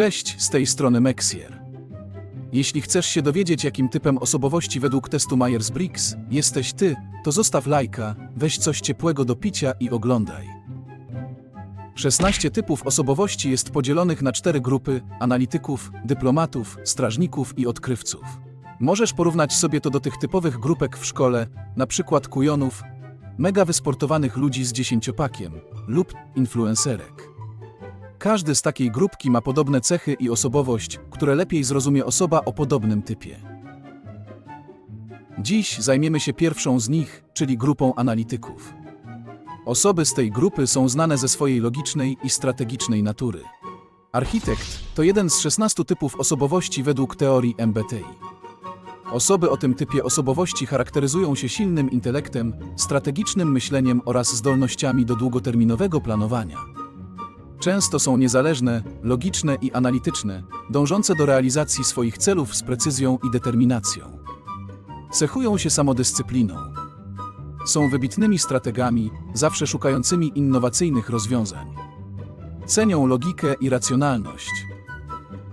Cześć, z tej strony Mexier. Jeśli chcesz się dowiedzieć, jakim typem osobowości według testu Myers-Briggs jesteś ty, to zostaw lajka, weź coś ciepłego do picia i oglądaj. 16 typów osobowości jest podzielonych na cztery grupy: analityków, dyplomatów, strażników i odkrywców. Możesz porównać sobie to do tych typowych grupek w szkole, na przykład kujonów, mega wysportowanych ludzi z dziesięciopakiem lub influencerek. Każdy z takiej grupki ma podobne cechy i osobowość, które lepiej zrozumie osoba o podobnym typie. Dziś zajmiemy się pierwszą z nich, czyli grupą analityków. Osoby z tej grupy są znane ze swojej logicznej i strategicznej natury. Architekt to jeden z 16 typów osobowości według teorii MBTI. Osoby o tym typie osobowości charakteryzują się silnym intelektem, strategicznym myśleniem oraz zdolnościami do długoterminowego planowania. Często są niezależne, logiczne i analityczne, dążące do realizacji swoich celów z precyzją i determinacją. Cechują się samodyscypliną. Są wybitnymi strategami, zawsze szukającymi innowacyjnych rozwiązań. Cenią logikę i racjonalność.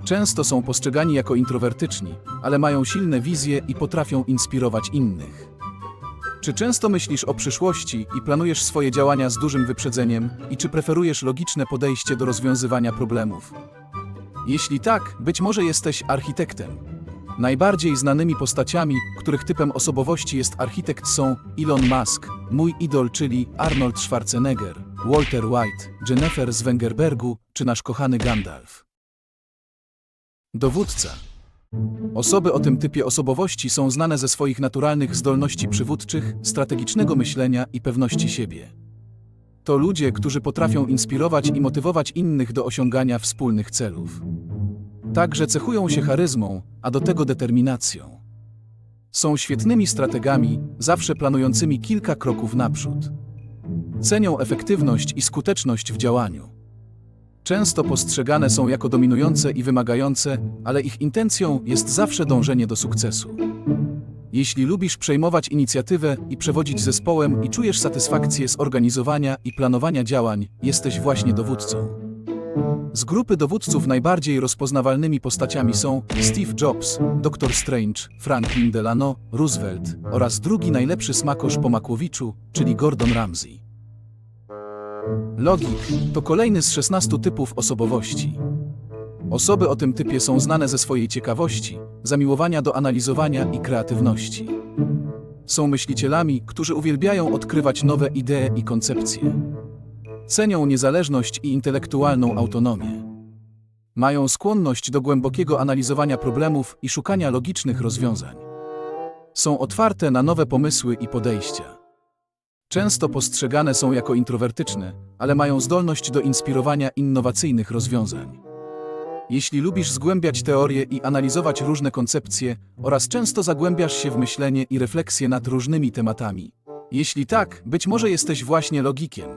Często są postrzegani jako introwertyczni, ale mają silne wizje i potrafią inspirować innych. Czy często myślisz o przyszłości i planujesz swoje działania z dużym wyprzedzeniem i czy preferujesz logiczne podejście do rozwiązywania problemów? Jeśli tak, być może jesteś architektem. Najbardziej znanymi postaciami, których typem osobowości jest architekt są Elon Musk, mój idol czyli Arnold Schwarzenegger, Walter White, Jennifer z Wengerbergu czy nasz kochany Gandalf. Dowódca. Osoby o tym typie osobowości są znane ze swoich naturalnych zdolności przywódczych, strategicznego myślenia i pewności siebie. To ludzie, którzy potrafią inspirować i motywować innych do osiągania wspólnych celów. Także cechują się charyzmą, a do tego determinacją. Są świetnymi strategami, zawsze planującymi kilka kroków naprzód. Cenią efektywność i skuteczność w działaniu. Często postrzegane są jako dominujące i wymagające, ale ich intencją jest zawsze dążenie do sukcesu. Jeśli lubisz przejmować inicjatywę i przewodzić zespołem i czujesz satysfakcję z organizowania i planowania działań, jesteś właśnie dowódcą. Z grupy dowódców najbardziej rozpoznawalnymi postaciami są Steve Jobs, Dr. Strange, Franklin Delano, Roosevelt oraz drugi najlepszy smakosz po Makłowiczu, czyli Gordon Ramsay. Logik to kolejny z 16 typów osobowości. Osoby o tym typie są znane ze swojej ciekawości, zamiłowania do analizowania i kreatywności. Są myślicielami, którzy uwielbiają odkrywać nowe idee i koncepcje. Cenią niezależność i intelektualną autonomię. Mają skłonność do głębokiego analizowania problemów i szukania logicznych rozwiązań. Są otwarte na nowe pomysły i podejścia. Często postrzegane są jako introwertyczne, ale mają zdolność do inspirowania innowacyjnych rozwiązań. Jeśli lubisz zgłębiać teorie i analizować różne koncepcje, oraz często zagłębiasz się w myślenie i refleksję nad różnymi tematami. Jeśli tak, być może jesteś właśnie logikiem.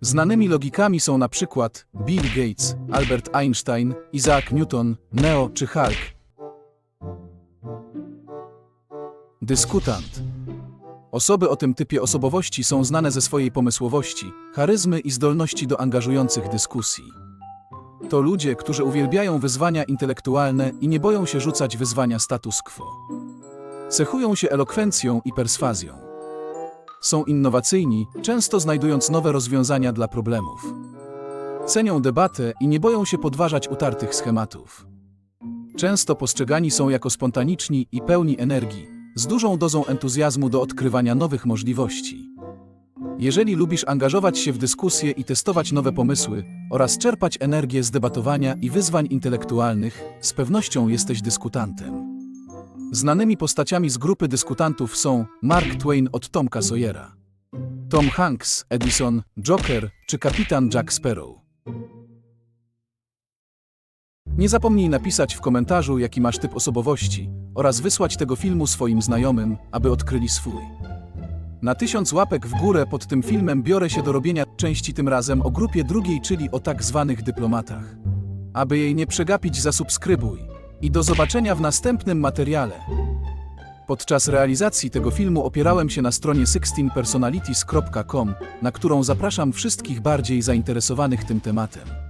Znanymi logikami są na przykład Bill Gates, Albert Einstein, Isaac Newton, Neo czy Hulk. Dyskutant. Osoby o tym typie osobowości są znane ze swojej pomysłowości, charyzmy i zdolności do angażujących dyskusji. To ludzie, którzy uwielbiają wyzwania intelektualne i nie boją się rzucać wyzwania status quo. Cechują się elokwencją i perswazją. Są innowacyjni, często znajdując nowe rozwiązania dla problemów. Cenią debatę i nie boją się podważać utartych schematów. Często postrzegani są jako spontaniczni i pełni energii, z dużą dozą entuzjazmu do odkrywania nowych możliwości. Jeżeli lubisz angażować się w dyskusje i testować nowe pomysły oraz czerpać energię z debatowania i wyzwań intelektualnych, z pewnością jesteś dyskutantem. Znanymi postaciami z grupy dyskutantów są Mark Twain od Tomka Sawyera, Tom Hanks, Edison, Joker czy kapitan Jack Sparrow. Nie zapomnij napisać w komentarzu, jaki masz typ osobowości oraz wysłać tego filmu swoim znajomym, aby odkryli swój. Na tysiąc łapek w górę pod tym filmem biorę się do robienia części tym razem o grupie drugiej, czyli o tak zwanych dyplomatach. Aby jej nie przegapić, zasubskrybuj. I do zobaczenia w następnym materiale. Podczas realizacji tego filmu opierałem się na stronie 16personalities.com, na którą zapraszam wszystkich bardziej zainteresowanych tym tematem.